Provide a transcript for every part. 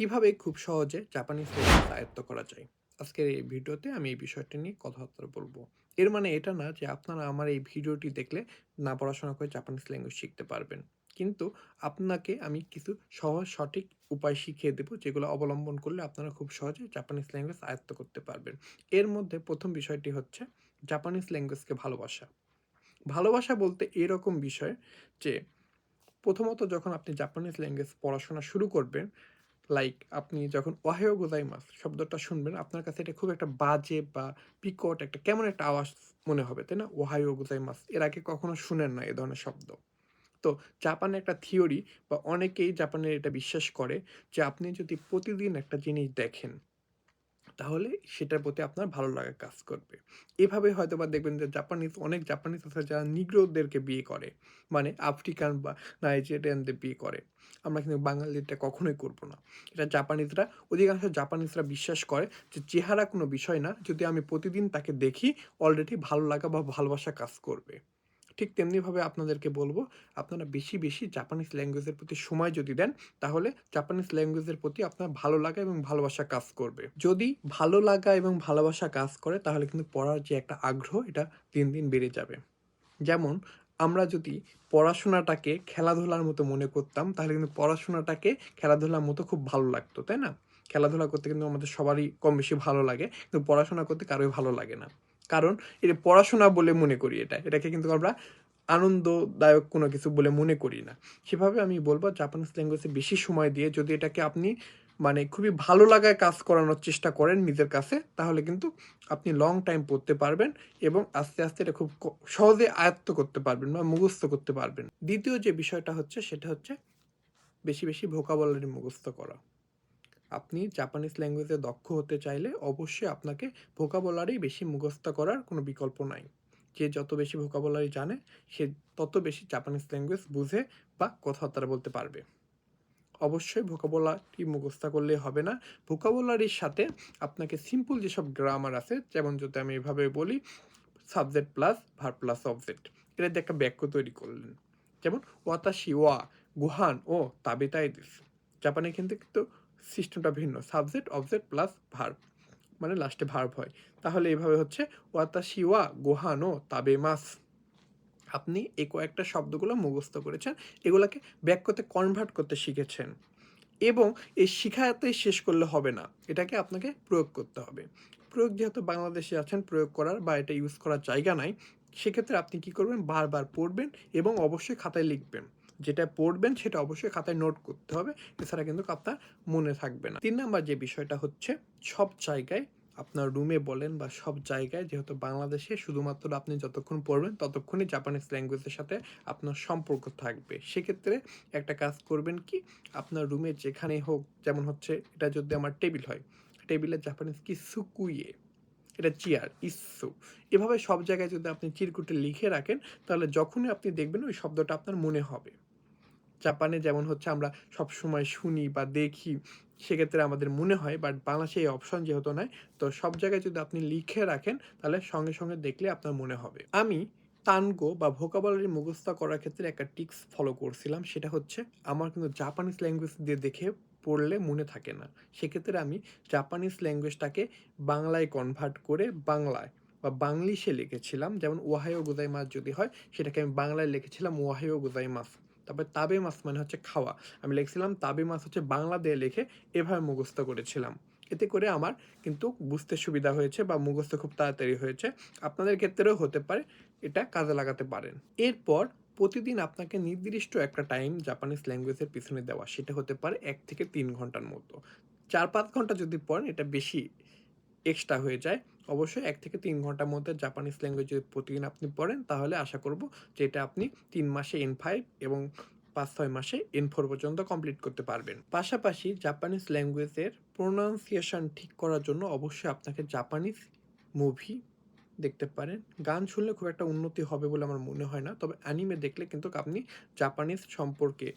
কীভাবে খুব সহজে জাপানিজ ল্যাঙ্গুয়েজ আয়ত্ত করা যায়? আজকের এই ভিডিওতে আমি এই বিষয়টি নিয়ে কথাবার্তা বলব। এর মানে এটা না যে আপনারা আমার এই ভিডিওটি দেখলে না পড়াশোনা করে জাপানিজ ল্যাঙ্গুয়েজ শিখতে পারবেন। কিন্তু আপনাকে আমি কিছু সহজ সঠিক উপায় শিখিয়ে দেবো যেগুলো অবলম্বন করলে আপনারা খুব সহজে জাপানিজ ল্যাঙ্গুয়েজ আয়ত্ত করতে পারবেন। এর মধ্যে প্রথম বিষয়টি হচ্ছে জাপানিজ ল্যাঙ্গুয়েজকে ভালোবাসা। ভালোবাসা বলতে এরকম বিষয় যে প্রথমত যখন আপনি জাপানিজ ল্যাঙ্গুয়েজ পড়াশোনা শুরু করবেন লাইক আপনি যখন ওয়াহেও গোদাই মাছ শব্দটা শুনবেন, আপনার কাছে এটা খুব একটা বাজে বা পিকট একটা, কেমন একটা আওয়াজ মনে হবে, তাই না? ওহায়ো মাছ এর আগে কখনো শুনেন না এ ধরনের শব্দ। তো জাপানে একটা থিওরি বা অনেকেই জাপানের এটা বিশ্বাস করে যে আপনি যদি প্রতিদিন একটা জিনিস দেখেন তাহলে সেটার প্রতি আপনার ভালো লাগা কাজ করবে। এভাবে হয়তো বা দেখবেন যে জাপানিজ, অনেক জাপানিজ আছে যারা নিগ্রোদেরকে বিয়ে করে। মানে আফ্রিকান বা নাইজেরিয়ানদের বিয়ে করে। আমরা কিন্তু বাঙালিটা কখনোই করব না। এটা জাপানিজরা, অধিকাংশ জাপানিজরা বিশ্বাস করে যে চেহারা কোনো বিষয় না। যদি আমি প্রতিদিন তাকে দেখি অলরেডি ভালো লাগা বা ভালোবাসা কাজ করবে। ঠিক তেমনিভাবে আপনাদেরকে বলব, আপনারা বেশি বেশি জাপানিজ ল্যাঙ্গুয়েজের প্রতি সময় যদি দেন, তাহলে জাপানিজ ল্যাঙ্গুয়েজের প্রতি আপনার ভালো লাগা এবং ভালোবাসা কাজ করবে। যদি ভালো লাগা এবং ভালোবাসা কাজ করে, তাহলে কিন্তু পড়ার যে একটা আগ্রহ, এটা দিন দিন বেড়ে যাবে। যেমন, আমরা যদি পড়াশোনাটাকে খেলাধুলার মতো মনে করতাম, তাহলে কিন্তু পড়াশোনাটাকে খেলাধুলার মতো খুব ভালো লাগতো, তাই না? খেলাধুলা করতে কিন্তু আমাদের সবারই কম বেশি ভালো লাগে, কিন্তু পড়াশোনা করতে কারোই ভালো লাগে না। কারণ এটা পড়াশোনা বলে মনে করি এটা। এটাকে কিন্তু আমরা আনন্দদায়ক কোনো কিছু বলে মনে করি না। সেভাবে আমি বলব জাপানিজ ল্যাঙ্গুয়েজে বেশি সময় দিয়ে যদি এটাকে আপনি মানে খুবই ভালো লাগায় কাজ করানোর চেষ্টা করেন নিজের কাছে, তাহলে কিন্তু আপনি লং টাইম পড়তে পারবেন এবং আস্তে আস্তে এটা খুব সহজে আয়ত্ত করতে পারবেন বা মুখস্থ করতে পারবেন। দ্বিতীয় যে বিষয়টা হচ্ছে, সেটা হচ্ছে বেশি বেশি ভোকাবলারি মুখস্থ করা। আপনি জাপানিজ ল্যাঙ্গুয়েজে দক্ষ হতে চাইলে অবশ্যই আপনাকে ভোকাবলারি বেশি মুখস্থ করার কোনো বিকল্প নাই। যে যত বেশি ভোকাবলারি জানে, সে তত বেশি জাপানিজ ল্যাঙ্গুয়েজ বুঝে বা কথাবার্তা বলতে পারবে। অবশ্যই ভোকাবুলারি মুখস্থ করলে হবে না। ভোকাবুলারির সাথে আপনাকে সিম্পল যেসব গ্রামার আছে, যেমন যদি আমি এভাবে বলি subject plus verb plus object এটা দিয়ে একটা বাক্য তৈরি করলেন। যেমন ওয়াতাশি ওয়া গুহান ও তাবেতাই দিস। জাপানে কিন্তু কিন্তু সিস্টেমটা ভিন্ন, সাবজেক্ট, অবজেক্ট প্লাস ভার্ব মানে লাস্টে ভার্ব হয়। তাহলে এভাবে হচ্ছে ওয়াতাশি ওয়া গুহান ও তাবে মাস। আপনি এই কয়েকটা শব্দগুলো মুখস্থ করেছেন, এগুলাকে বাক্যতে কনভার্ট করতে শিখেছেন। এবং এই শিখাতেই শেষ করলে হবে না, এটাকে আপনাকে প্রয়োগ করতে হবে। প্রয়োগ যেহেতু বাংলাদেশে আছেন, প্রয়োগ করার বা এটা ইউজ করার জায়গা নাই, সেক্ষেত্রে আপনি কি করবেন? বারবার পড়বেন এবং অবশ্যই খাতায় লিখবেন। যেটা পড়বেন সেটা অবশ্যই খাতায় নোট করতে হবে। এছাড়া কিন্তু আপনার মনে থাকবে না। তিন নাম্বার যে বিষয়টা হচ্ছে, সব জায়গায় আপনার রুমে বলেন বা সব জায়গায় যেহেতু বাংলাদেশে শুধুমাত্র আপনি যতক্ষণ পড়বেন ততক্ষণই জাপানিজ ল্যাঙ্গুয়েজের সাথে আপনার সম্পর্ক থাকবে। সেক্ষেত্রে একটা কাজ করবেন কি, আপনার রুমে যেখানে হোক, যেমন হচ্ছে এটা যদি আমার টেবিল হয় টেবিলে জাপানিজ কি সুকুইয়ে এটা চেয়ার ইসু, এভাবে সব জায়গায় যদি আপনি চিরকুটে লিখে রাখেন, তাহলে যখনই আপনি দেখবেন ওই শব্দটা আপনার মনে হবে। জাপানে যেমন হচ্ছে আমরা সব সময় শুনি বা দেখি, সেক্ষেত্রে আমাদের মনে হয় বাট বাংলাদেশে এই অপশন যেহেতু নয় তো সব জায়গায় যদি আপনি লিখে রাখেন, তাহলে সঙ্গে সঙ্গে দেখলে আপনার মনে হবে। আমি তানগো বা ভোকাবুলারি মুখস্থ করার ক্ষেত্রে একটা টিক্স ফলো করছিলাম, সেটা হচ্ছে আমার কিন্তু জাপানিজ ল্যাঙ্গুয়েজ দিয়ে দেখে পড়লে মনে থাকে না। সেক্ষেত্রে আমি জাপানিজ ল্যাঙ্গুয়েজটাকে বাংলায় কনভার্ট করে বাংলায় বা বাংলিশে লিখেছিলাম, যেমন ওয়াহায়ো গোজাই মাছ যদি হয়, সেটাকে আমি বাংলায় লিখেছিলাম ওয়াহায়ো গোজাই মাছ। তারপরে তাবে মাছ মানে হচ্ছে খাওয়া। আমি লিখছিলাম, তাবে মাছ হচ্ছে বাংলা দিয়ে লিখে এভাবে মুখস্থ করেছিলাম। এতে করে আমার কিন্তু বুঝতে সুবিধা হয়েছে বা মুখস্থ খুব তাড়াতাড়ি হয়েছে। আপনাদের ক্ষেত্রেও হতে পারে, এটা কাজে লাগাতে পারেন। এরপর প্রতিদিন আপনাকে নির্দিষ্ট একটা টাইম জাপানিজ ল্যাঙ্গুয়েজের পিছনে দেওয়া, সেটা হতে পারে এক থেকে তিন ঘণ্টার মতো। চার পাঁচ ঘণ্টা যদি পড়েন, এটা বেশি এক্সট্রা হয়ে যায়। অবশ্যই এক থেকে তিন ঘণ্টার মধ্যে জাপানিজ ল্যাঙ্গুয়েজ যদি প্রতিদিন আপনি পড়েন, তাহলে আশা করব যে এটা আপনি তিন মাসে এন ফাইভ এবং পাঁচ, ছয় মাসে এন ফোর পর্যন্ত কমপ্লিট করতে পারবেন। পাশাপাশি জাপানিজ ল্যাঙ্গুয়েজের প্রোনাউন্সিয়েশন ঠিক করার জন্য অবশ্যই আপনাকে জাপানিজ মুভি দেখতে পারেন। গান শুনলে খুব একটা উন্নতি হবে বলে আমার মনে হয় না, তবে অ্যানিমে দেখলে কিন্তু আপনি জাপানিজ সম্পর্কে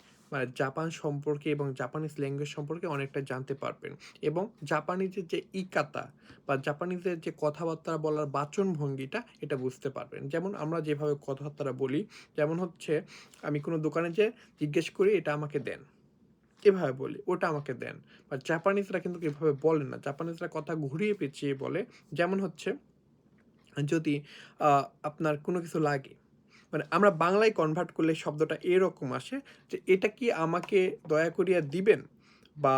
জাপান সম্পর্কে এবং জাপানিজ ল্যাঙ্গুয়েজ সম্পর্কে অনেকটা জানতে পারবেন এবং জাপানিজের যে ইকাতা বা জাপানিজের যে কথাবার্তা বলার বাচন ভঙ্গিটা এটা বুঝতে পারবেন যেমন আমরা যেভাবে কথাবার্তা বলি যেমন হচ্ছে আমি কোনো দোকানে যে জিজ্ঞেস করি এটা আমাকে দেন এভাবে বলি, ওটা আমাকে দেন। বা জাপানিজরা কিন্তু এভাবে বলে না। জাপানিজরা কথা ঘুরিয়ে পেঁচিয়ে বলে। যেমন হচ্ছে যদি আপনার কোনো কিছু লাগে, মানে আমরা বাংলায় কনভার্ট করলে শব্দটা এরকম আসে যে, "এটা কি আমাকে দয়া করিয়া দিবেন?" বা,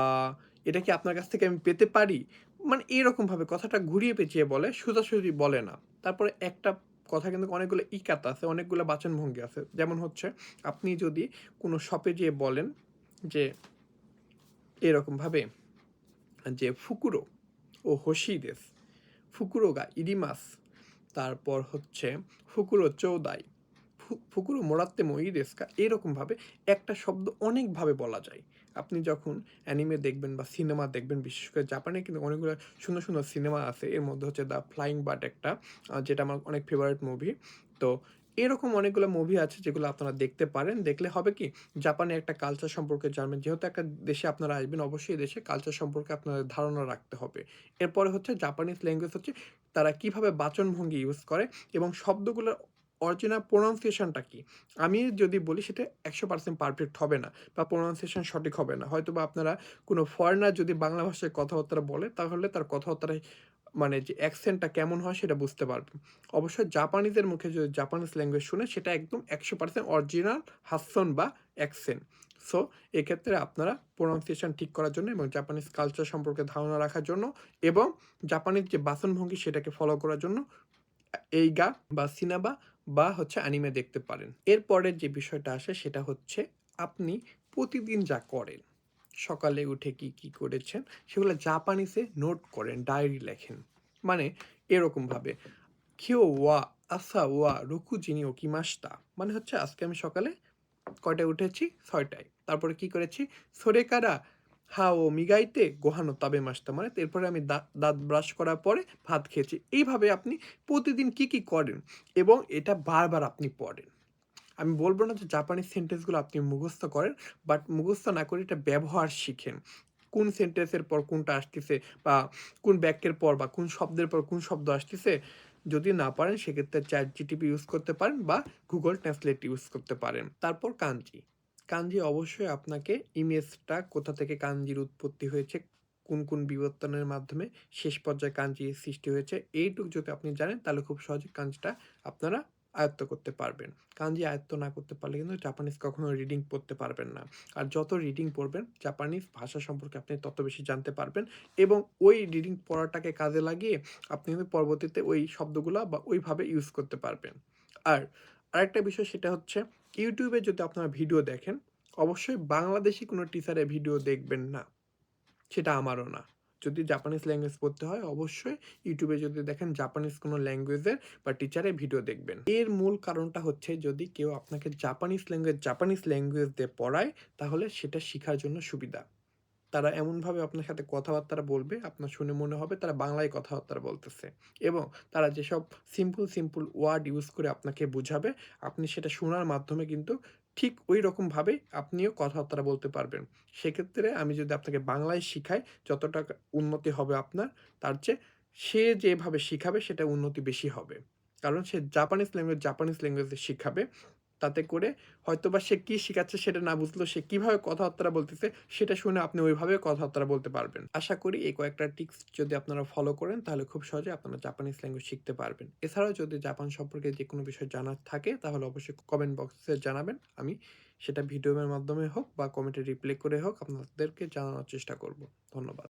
"এটা কি আপনার কাছ থেকে আমি পেতে পারি?" মানে এরকমভাবে কথাটা ঘুরিয়ে পেঁচিয়ে বলে, সোজাসুজি বলে না। তারপরে একটা কথা কিন্তু অনেকগুলো ইকাত আছে, অনেকগুলো বাচনভঙ্গি আছে। যেমন হচ্ছে আপনি যদি কোনো শপে যেয়ে বলেন যে এরকমভাবে যে, "ফুকুরো ও হোশি দেসু। ফুকুরো গা ইরিমাসু।" তারপর হচ্ছে, "ফুকুরো চৌদাই। ফুকুরো মোরাত্তে মো ই দেসু এরকমভাবে একটা শব্দ অনেকভাবে বলা যায়। আপনি যখন অ্যানিমে দেখবেন বা সিনেমা দেখবেন, বিশেষ করে জাপানে কিন্তু অনেকগুলো সুন্দর, সুন্দর সিনেমা আছে। এর মধ্যে হচ্ছে 'দ্য ফ্লাইং বার্ড' একটা, যেটা আমার অনেক ফেভারিট মুভি। তো এরকম অনেকগুলো মুভি আছে যেগুলো আপনারা দেখতে পারেন। দেখলে হবে কি? জাপানে একটা কালচার সম্পর্কে জানবেন। যেহেতু একটা দেশে আপনারা আসবেন, অবশ্যই দেশের কালচার সম্পর্কে আপনাদের ধারণা রাখতে হবে। এরপরে হচ্ছে জাপানিজ ল্যাঙ্গুয়েজ হচ্ছে তারা কীভাবে বাচনভঙ্গি ইউজ করে এবং শব্দগুলোর অরিজিনাল প্রনাউন্সিয়েশনটা কি? আমি যদি বলি সেটা ১০০% পারফেক্ট হবে না বা প্রনাউন্সিয়েশন সঠিক হবে না। হয়তো বা আপনারা কোনো ফরেনার যদি বাংলা ভাষায় কথাবার্তা বলে, তাহলে তার কথাবার্তায় মানে যে অ্যাকসেন্টটা কেমন হয় সেটা বুঝতে পারবেন। অবশ্যই জাপানিজের মুখে যদি জাপানিজ ল্যাঙ্গুয়েজ শুনে সেটা একদম ১০০% অরিজিনাল হাসসন বা অ্যাকসেন্ট। সো এক্ষেত্রে আপনারা প্রনাউন্সিয়েশন ঠিক করার জন্য এবং জাপানিজ কালচার সম্পর্কে ধারণা রাখার জন্য এবং জাপানিজ যে বাচনভঙ্গি সেটাকে ফলো করার জন্য এই গা বা সিনাবা বা হচ্ছে অ্যানিমে দেখতে পারেন। এরপরের যে বিষয়টা আসে সেটা হচ্ছে আপনি প্রতিদিন যা করেন, সকালে উঠে কি, কি করেছেন সেগুলো জাপানিসে নোট করেন, ডায়েরি লেখেন। মানে এরকমভাবে, "কিও ওয়া আসা ওয়া রোকুজি নি ওকিমাশিতা।" মানে হচ্ছে আজকে আমি সকালে কয়টায় উঠেছি? ছয়টায় তারপরে কি করেছি? "সোরে কারা হা ও মিগাইতে গোহানো ও তাবেমাশিতা।" মানে এরপরে আমি দাঁত ব্রাশ করার পরে ভাত খেয়েছি। এইভাবে আপনি প্রতিদিন কি, কি করেন এবং এটা বারবার আপনি পড়েন। আমি বলব না যে জাপানিজ সেন্টেন্সগুলো আপনি মুখস্থ করেন, বাট মুখস্থ না করে এটা ব্যবহার শিখেন। কোন সেন্টেন্সের পর কোনটা আসতেছে বা কোন বাক্যের পর বা কোন শব্দের পর কোন শব্দ আসতেছে, যদি না পারেন সেক্ষেত্রে ChatGPT ইউজ করতে পারেন বা গুগল ট্রান্সলেট ইউজ করতে পারেন। তারপর কানজি। কানজি অবশ্যই আপনাকে ইমেজটা কোথা থেকে কাঞ্জির উৎপত্তি হয়েছে, কোন, কোন বিবর্তনের মাধ্যমে শেষ পর্যায়ে কানজি সৃষ্টি হয়েছে, এইটুকু যদি আপনি জানেন তাহলে খুব সহজে কানজিটা আপনারা আয়ত্ত করতে পারবেন। কাঞ্জি আয়ত্ত না করতে পারলে কিন্তু জাপানিজ কখনো রিডিং পড়তে পারবেন না। আর যত রিডিং পড়বেন, জাপানিজ ভাষা সম্পর্কে আপনি তত বেশি জানতে পারবেন এবং ওই রিডিং পড়াটাকে কাজে লাগিয়ে আপনি কিন্তু পরবর্তীতে ওই শব্দগুলো বা ওইভাবে ইউজ করতে পারবেন। আর আরেকটা বিষয় সেটা হচ্ছে এ যদি আপনারা ভিডিও দেখেন, অবশ্যই বাংলাদেশি কোনো টিচারে ভিডিও দেখবেন না। সেটা আমারও না। যদি জাপানিজ ল্যাঙ্গুয়েজ পড়তে হয় অবশ্যই ইউটিউবে যদি দেখেন জাপানিজ কোনো ল্যাঙ্গুয়েজের বা টিচারে ভিডিও দেখবেন। এর মূল কারণটা হচ্ছে যদি কেউ আপনাকে জাপানিজ ল্যাঙ্গুয়েজ জাপানিজ ল্যাঙ্গুয়েজ দিয়ে পড়ায়, তাহলে সেটা শেখার জন্য সুবিধা। তারা এমনভাবে আপনার সাথে কথাবার্তা বলবে, আপনার শুনে মনে হবে তারা বাংলায় কথাবার্তা বলতেছে এবং তারা যেসব সিম্পল, সিম্পল ওয়ার্ড ইউজ করে আপনাকে বুঝাবে, আপনি সেটা শোনার মাধ্যমে কিন্তু ঠিক ঐরকমভাবে আপনিও কথাবার্তা বলতে পারবেন। সেক্ষেত্রে আমি যদি আপনাকে বাংলায় শিখাই, যতটা উন্নতি হবে আপনার, তার চেয়ে সে যেভাবে শিখাবে সেটা উন্নতি বেশি হবে। কারণ সে জাপানিজ ল্যাঙ্গুয়েজ জাপানিজ ল্যাঙ্গুয়েজে শিখাবে। তাতে করে হয়তো বা সে কি শিখাচ্ছে সেটা না বুঝলেও সে কীভাবে কথাবার্তা বলতেছে সেটা শুনে আপনি ওইভাবে কথাবার্তা বলতে পারবেন। আশা করি এই কয়েকটা টিপস যদি আপনারা ফলো করেন, তাহলে খুব সহজে আপনারা জাপানিজ ল্যাঙ্গুয়েজ শিখতে পারবেন। এছাড়াও যদি জাপান সম্পর্কে যে কোনো বিষয় জানার থাকে, তাহলে অবশ্যই কমেন্ট বক্সে জানাবেন। আমি সেটা ভিডিওর মাধ্যমে হোক বা কমেন্টে রিপ্লাই করে হোক, আপনাদেরকে জানানোর চেষ্টা করব। ধন্যবাদ।